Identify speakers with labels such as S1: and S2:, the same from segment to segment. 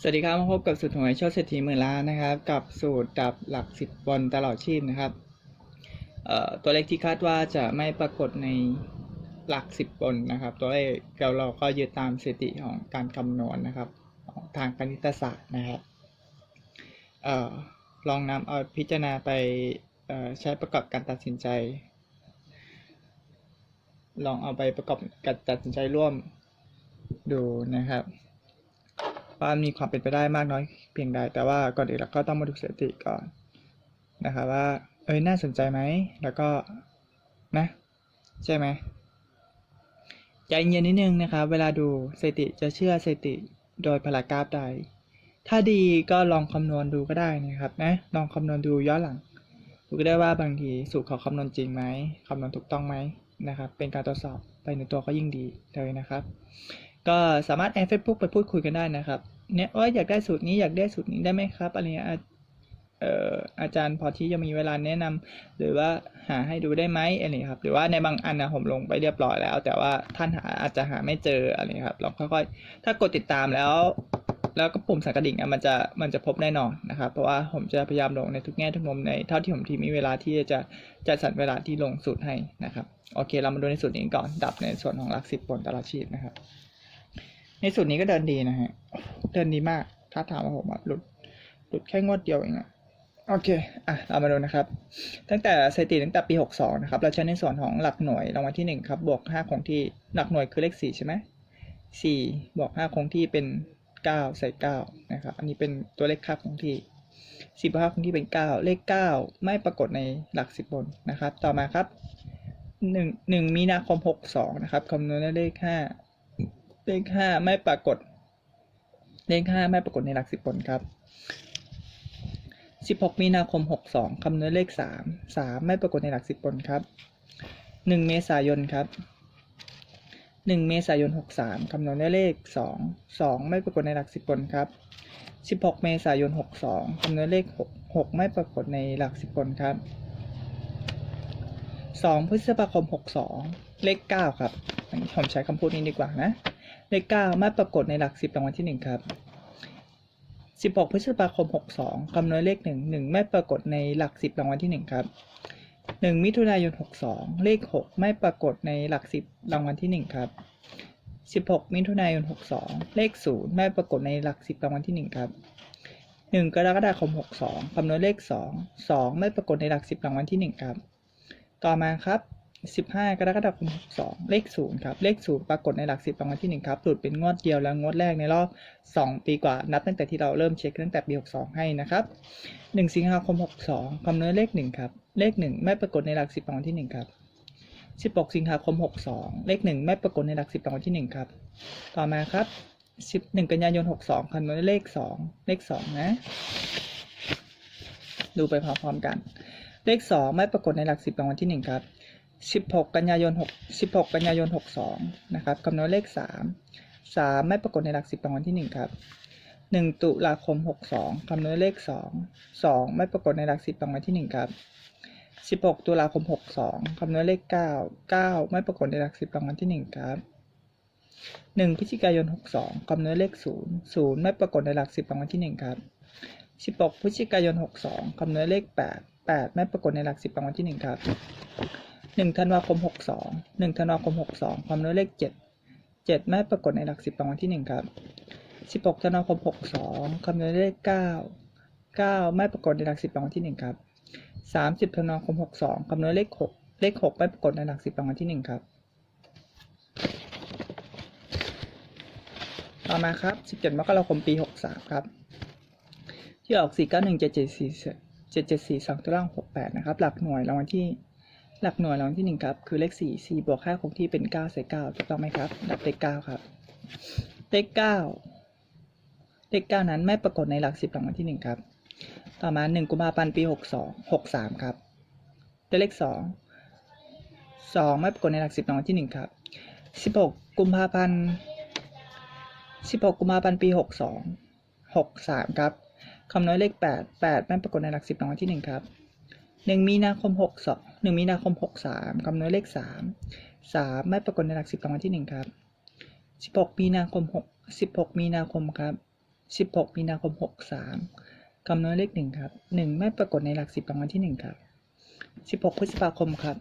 S1: สวัสดีครับมาพบกับสูตรหวยโชคเศรษฐีหมื่นล้านนะครับ กับสูตรดับหลักสิบบอลตลอดชีพนะครับตัวเลขที่คาดว่าจะไม่ปรากฏในหลักสิบบนนะครับ ตัวเลขเราเราก็ยึดตามสถิติของการคำนวณนะครับของทางคณิตศาสตร์นะครับออลองนำเอาพิจารณาไปใช้ประกอบการตัดสินใจ ลองเอาไปประกอบการตัดสินใจร่วมดูนะครับ ว่ามีความเป็นไปได้มากน้อยเพียงใด แต่ว่าก่อนอื่นเราก็ต้องมาดูสถิติก่อนนะครับว่าเอ้ยน่าสนใจไหมแล้วก็นะใช่ไหมใจเย็นนิดนึงนะครับ เวลาดูสถิติจะเชื่อสถิติโดยพลากราฟใด ถ้าดีก็ลองคำนวณดูก็ได้นะครับนะลองคำนวณดูย้อนหลังดูก็ได้ว่าบางทีสูตรเขาคำนวณจริงไหมคำนวณถูกต้องไหมนะครับ เป็นการตรวจสอบไปในตัวก็ยิ่งดีเลยนะครับ ก็สามารถแอดเฟซบุ๊กไปพูดคุยกันได้นะครับ เนี่ยว่าอยากได้สูตรนี้อยากได้สูตรนี้ได้ไหมครับอะไรเงี้ยอาจารย์พอที่จะมีเวลาแนะนำหรือว่าหาให้ดูได้ไหมอะไรครับ หรือว่าในบางอันนะผมลงไปเรียบร้อยแล้ว แต่ว่าท่านหาอาจจะหาไม่เจออะไรครับลองค่อยๆ ถ้ากดติดตามแล้ว แล้วก็ปุ่มสั่นกระดิ่งมันจะมันจะพบแน่นอนนะครับ เพราะว่าผมจะพยายามลงในทุกแง่ทุกมุมในเท่าที่ผมทีมีเวลาที่จะจัดสรรเวลาที่ลงสูตรให้นะครับ โอเค เรามาดูในสูตรนี้ก่อนดับในส่วนของหลักสิบบนตลอดชีพนะครับ ในสูตรนี้ก็เดินดีนะฮะ เดินดีมาก ถ้าถามว่าผมอะหลุด หลุดแค่งวดเดียวเองอะโอเค อะ เรามาดูนะครับ ตั้งแต่สถิติตั้งแต่ปี 62 นะครับ เราใช้ในส่วนของหลักหน่วยรางวัลที่ 1 ครับ บวก 5 คงที่ หลักหน่วยคือเลข 4 ใช่ไหม4บวก 5 คงที่เป็น 9 ใส่ 9 นะครับ อันนี้เป็นตัวเลขค่าคงที่10บวก5คงที่เป็น 9 เลข 9 ไม่ปรากฏในหลัก 10 บนนะครับ ต่อมาครับ 1 1มีนาคม 62 นะครับคำนวณได้เลข 5 เลขห้าไม่ปรากฏ เลขห้าไม่ปรากฏในหลักสิบบนครับสิบหกมีนาคมหกสองคำนวณเลขสามสามไม่ปรากฏในหลักสิบบนครับหนึ่งเมษายนครับหนึ่งเมษายนหกสามคำนวณได้เลขสองสองไม่ปรากฏในหลักสิบบนครับสิบหกเมษายนหกสองคำนวณเลขหกหกไม่ปรากฏในหลักสิบบนครับสองพฤษภาคมหกสองเลขเก้าครับผมใช้คำพูดนี้ดีกว่านะ เลขเก้าไม่ปรากฏในหลักสิบรางวัลที่หนึ่งครับสิบหกพฤษภาคมหกสองคำนวณเลขหนึ่งหนึ่งไม่ปรากฏในหลักสิบรางวัลที่หนึ่งครับหนึ่งมิถุนายนหกสองเลขหกไม่ปรากฏในหลักสิบรางวัลที่หนึ่งครับสิบหกมิถุนายนหกสองเลขศูนย์ไม่ปรากฏในหลักสิบรางวัลที่หนึ่งครับหนึ่งกรกฎาคมหกสองคำนวณเลขสองสองไม่ปรากฏในหลักสิบรางวัลที่หนึ่งครับ ต่อมาครับ 15กรกฎาคม62เลข0ครับ เลข0ปรากฏในหลัก10รางวัลที่1ครับ หลุดเป็นงวดเดียวแล้วงวดแรกในรอบ2ปีกว่า นับตั้งแต่ที่เราเริ่มเช็คตั้งแต่ปี62ให้นะครับ1สิงหาคม62คำนวณเลข1ครับ เลข1ไม่ปรากฏในหลัก10รางวัลที่1ครับ16สิงหาคม62เลข1ไม่ปรากฏในหลัก10รางวัลที่1ครับ ต่อมาครับ11กันยายน62คำนวณเลข2เลข2นะ ดูไปพร้อมๆกัน เลข2ไม่ปรากฏในหลัก10รางวัลที่1ครับ 16 กันยายน6 16 กันยายน 62 นะครับคำนวณเลข 3 3 ไม่ปรากฏในหลัก 10รางวัลที่ 1 ครับหนึ่งตุลาคมหกสองคำนวณเลขสองสองไม่ปรากฏในหลักสิบรางวัลที่หนึ่งครับสิบหกตุลาคมหกสองคำนวณเลขเก้าเก้าไม่ปรากฏในหลักสิบรางวัลที่หนึ่งครับหนึ่งพฤศจิกายนหกสองคำนวณเลขศูนย์ศูนย์ไม่ปรากฏในหลักสิบรางวัลที่หนึ่งครับสิบหกพฤศจิกายนหกสองคำนวณเลขแปดแปดไม่ปรากฏในหลักสิบรางวัลที่หนึ่งครับ หนึ่งธันวาคมหกสองหนึ่งธันวาคมหกสองคำนวณเลขเจ็ดเจ็ดไม่ปรากฏในหลักสิบรางวัลที่หนึ่งครับสิบหกธันวาคมหกสองคำนวณเลขเก้าเก้าไม่ปรากฏในหลักสิบรางวัลที่หนึ่งครับสามสิบธันวาคมหกสองคำนวณเลขหกเลขหกไม่ปรากฏในหลักสิบรางวัลที่หนึ่งครับต่อมาครับสิบเจ็ดมกราคมปีหกสามครับ ที่ออกสี่เก้าหนึ่งเจ็ดเจ็ดสี่เจ็ดเจ็ดสี่สองตัวล่างหกแปดนะครับ หลักหน่วยรางวัลที่ หลักหน่วยรางวัลที่หนึ่งครับ คือเลขสี่สี่บวกห้าคงที่เป็นเก้าใส่เก้าถูกต้องไหมครับดับเลขเก้าครับเลขเก้าเลขเก้านั้นไม่ปรากฏในหลักสิบรางวัลที่หนึ่งครับ ต่อมาหนึ่งกุมภาพันธ์ปีหกสองหกสามครับเลขสองสองไม่ปรากฏในหลักสิบรางวัลที่หนึ่งครับสิบหกกุมภาพันธ์สิบหกกุมภาพันธ์ปีหกสองหกสามครับคำนวณเลขแปดแปดไม่ปรากฏในหลักสิบรางวัลที่หนึ่งครับ หนึ่งมีนาคมหกสองหนึ่งมีนาคมหกสามคำนวณเลขสามสามไม่ปรากฏในหลักสิบรางวัลที่หนึ่งครับสิบหกมีนาคมหกสิบหกมีนาคมครับสิบหกมีนาคมหกสามคำนวณเลขหนึ่งครับหนึ่งไม่ปรากฏในหลักสิบรางวัลที่หนึ่งครับสิบหกพฤษภาคมครับ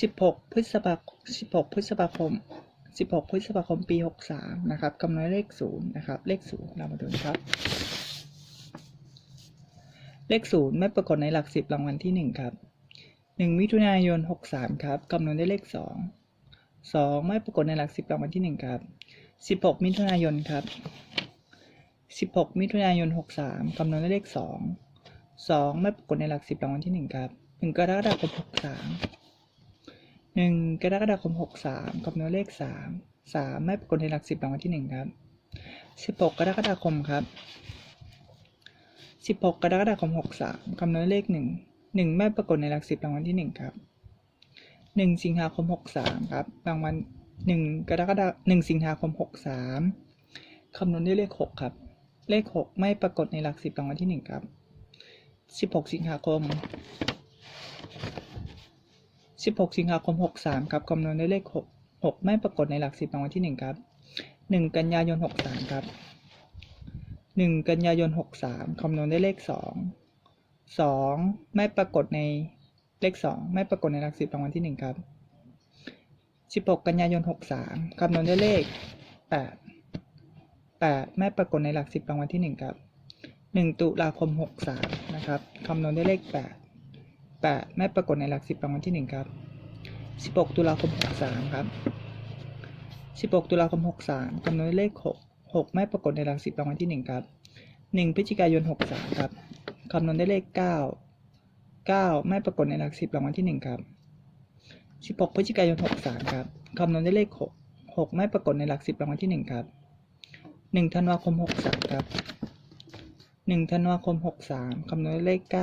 S1: สิบหกพฤษภาสิบหกพฤษภาคมสิบหกพฤษภาคมปีหกสามนะครับคำนวณเลขศูนย์นะครับ เลขศูนย์เรามาดูนะครับ เลขศูนย์ไม่ปรากฏในหลักสิบรางวัลที่หนึ่งครับหนึ่งมิถุนายนหกสามครับคำนวณได้เลขสองสองไม่ปรากฏในหลักสิบรางวัลที่หนึ่งครับสิบหกมิถุนายนครับสิบหกมิถุนายนหกสามคำนวณด้เลขสองสองไม่ปรากฏในหลักสิบรางวัลที่หนึ่งครับหนึ่งกรกฎาคมหกสามหนึ่งกรกฎาคมหกสามคำนวณเลขสามสามไม่ปรากฏในหลักสิบรางวัลที่หนึ่งครับสิบหกกรกฎาคมครับ สิบหกกรกฎาคมหกสามคำนวณเลขหนึ่งหนึ่งไม่ปรากฏในหลักสิบรางวัลที่หนึ่งครับหนึ่งสิงหาคมหกสามครับ รางวัลหนึ่งกรกฎาหนึ่งสิงหาคมหกสามคำนวณด้วยเลขหกครับ เลขหกไม่ปรากฏในหลักสิบรางวัลที่หนึ่งครับสิบหกสิงหาคมสิบหกสิงหาคมหกสามครับคำนวณด้วยเลขหกหกไม่ปรากฏในหลักสิบรางวัลที่หนึ่งครับหนึ่งกันยายนหกสามครับ หนึ่งกันยายนหกสามคำนวณได้เลขสองสองไม่ปรากฏในเลขสองไม่ปรากฏในหลักสิบรางวัลที่หนึ่งครับ 16 กันยายน 63 คำนวณได้เลข 8 8 ไม่ปรากฏในหลัก10รางวัลที่ 1 ครับ 1 ตุลาคม 63 นะครับ คำนวณได้เลข 8 8 ไม่ปรากฏในหลัก10รางวัลที่ 1 ครับ 16 ตุลาคม 63 ครับ 16 ตุลาคม 63 คำนวณได้เลข 6 6 ไม่ปรากฏในหลัก10รางวัลที่ 1 ครับ 1พฤศจิกายน 63 ครับคำนวณได้เลข 9 9 ไม่ปรากฏในหลัก10รางวัลที่ 1 ครับ 16พฤศจิกายน 63 ครับคำนวณได้เลข 6 6 ไม่ปรากฏในหลัก10รางวัลที่ 1 ครับ 1 ธันวาคม 63 ครับ 1 ธันวาคม 63 คำนวณได้เลข 9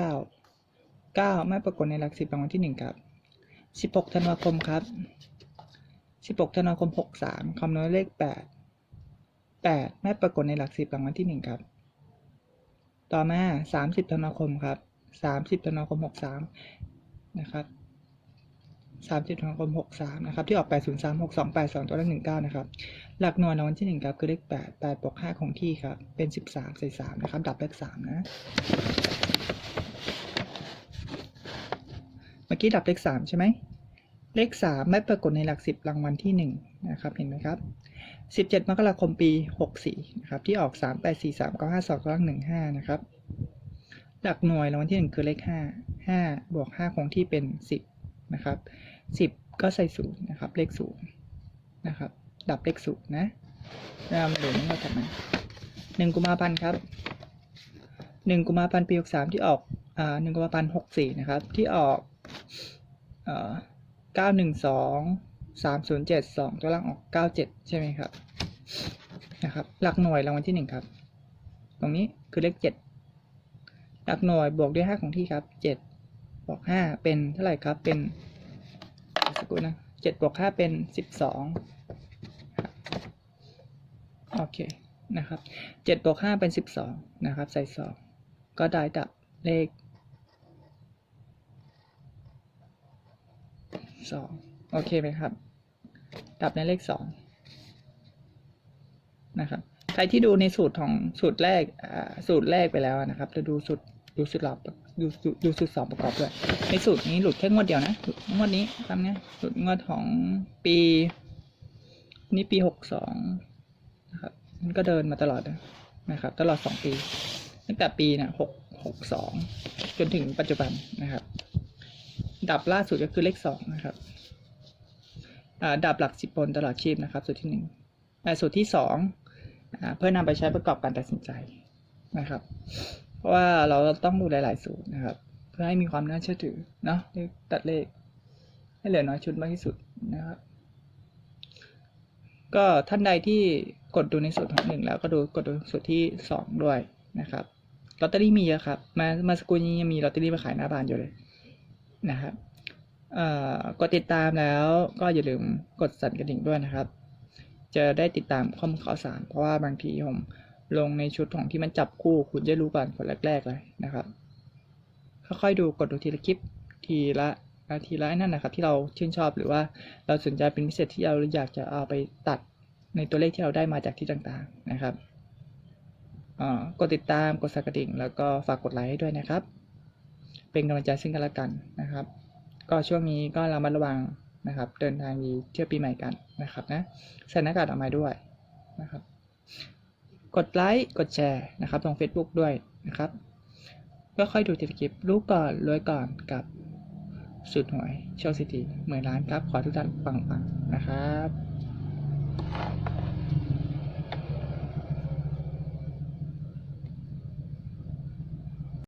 S1: 9 ไม่ปรากฏในหลัก10รางวัลที่ 1 ครับ 16 ธันวาคมครับ 16 ธันวาคม 63 คำนวณได้เลข 8 8ไม่ปรากฏในหลัก10รางวัลที่ 1 ครับ ต่อมา 30 ธันวาคมครับ 30 ธันวาคม 63 นะครับสามสิบธันวาคมหกสามนะครับ ที่ออกแปดศูนย์สามหกสองแปดสองตัวเลขหนึ่งเก้านะครับ หลักหน่วยรางวัลที่หนึ่งครับ คือเลขแปดแปดบวกห้าคงที่ครับ เป็นสิบสามใส่สามนะครับ ดับเลขสามนะ เมื่อกี้ดับเลขสามใช่ไหม เลขสามไม่ปรากฏในหลักสิบรางวัลที่หนึ่งนะครับ เห็นไหมครับ สิบเจ็ดมกราคมปีหกสี่นะครับ ที่ออกสามแปดสี่สามเก้าห้าสองตัวเลขหนึ่งห้านะครับ หลักหน่วยรางวัลที่หนึ่งคือเลขห้าห้าบวกห้าคงที่เป็นสิบนะครับสิบก็ใส่ศูนย์นะครับ เลขศูนย์นะครับ ดับเลขศูนย์นะเรามาดูนี่เราทำมันหนึ่งกุมภาพันธ์ครับหนึ่งกุมภาพันธ์ปีหกสามที่ออกอ่าหนึ่งกุมภาพันธ์หกสี่นะครับ ที่ออกเอ่อเก้าหนึ่งสองสามศูนย์เจ็ดสองตัวล่างออกเก้าเจ็ดใช่ไหมครับ นะครับ หลักหน่วยรางวัลที่หนึ่งครับ ตรงนี้คือเลขเจ็ดหลักหน่วยบวกด้วยห้าของที่ครับเจ็ดบวกห้าเป็นเท่าไหร่ครับ เป็นสกครู่นะเจ็ดบวกห้าเป็นสิบสองโอเค นะครับเจ็ดบวกห้าเป็นสิบสองนะครับ ใส่สองก็ได้ดับเลขสองโอเคไหมครับ ดับในเลขสองนะครับใครที่ดูในสูตรของสูตรแรกสูตรแรกไปแล้วนะครับจะดูสูตรดูสูตรหลับดูสูดูสูตรสองประกอบด้วยในสูตรนี้หลุดแค่งวดเดียวนะงวดนี้ทำไงหลุดงวดของปี นี่ปีหกสองนะครับมันก็เดินมาตลอดนะครับ ตลอดสองปี ตั้งแต่ปีนี่ยหกหกสองจนถึงปัจจุบันนะครับ ดับล่าสุดก็คือเลขสองนะครับ ดับหลักสิบบนตลอดชีพนะครับ สูตรที่หนึ่งสูตรที่สองอเพื่อนำไปใช้ประกอบการตัดสินใจนะครับ เพราะว่าเราต้องดูหลาย ๆ สูตรนะครับ เพื่อให้มีความน่าเชื่อถือเนาะตัดเลข ให้เหลือน้อยชุดมากที่สุดนะครับ ก็ท่านใดที่กดดูในสูตรของหนึ่งแล้วก็ดูกดดูสูตรที่สองด้วยนะครับลอตเตอรี่มีเยอะครับ มามาสกุลนี้ยังมีลอตเตอรี่มาขายหน้าบ้านอยู่เลยนะครับ กดติดตามแล้วก็อย่าลืมกดสั่นกระดิ่งด้วยนะครับ จะได้ติดตามข้อมูลข่าวสาร เพราะว่าบางทีผมลงในชุดของที่มันจับคู่ คุณจะรู้ก่อนคนแรกๆเลยนะครับ ค่อยๆดูกดดูทีละคลิปทีละนาทีละนั่นนะครับ ที่เราชื่นชอบหรือว่าเราสนใจเป็นพิเศษที่เราอยากจะเอาไปตัดในตัวเลขที่เราได้มาจากที่ต่างๆนะครับกดติดตามกดสั่นกระดิ่ง แล้วก็ฝากกดไลค์ให้ด้วยนะครับ เป็นกำลังใจซึ่งกันและกันนะครับ ก็ช่วงนี้ก็รามาระวังนะครับ เดินทางดีเที่ยวปีใหม่กันนะครับนะใส่หน้ากากอนามัยด้วยนะครับ กดไลค์กดแชร์นะครับลง Facebook ด้วยนะครับก็ค่อยดูทีละคลิปรู้ก่อนรวยก่อนกับสุดหวยโชว์ซิตี้หมื่นล้านครับ ขอทุกท่านปังๆนะครับ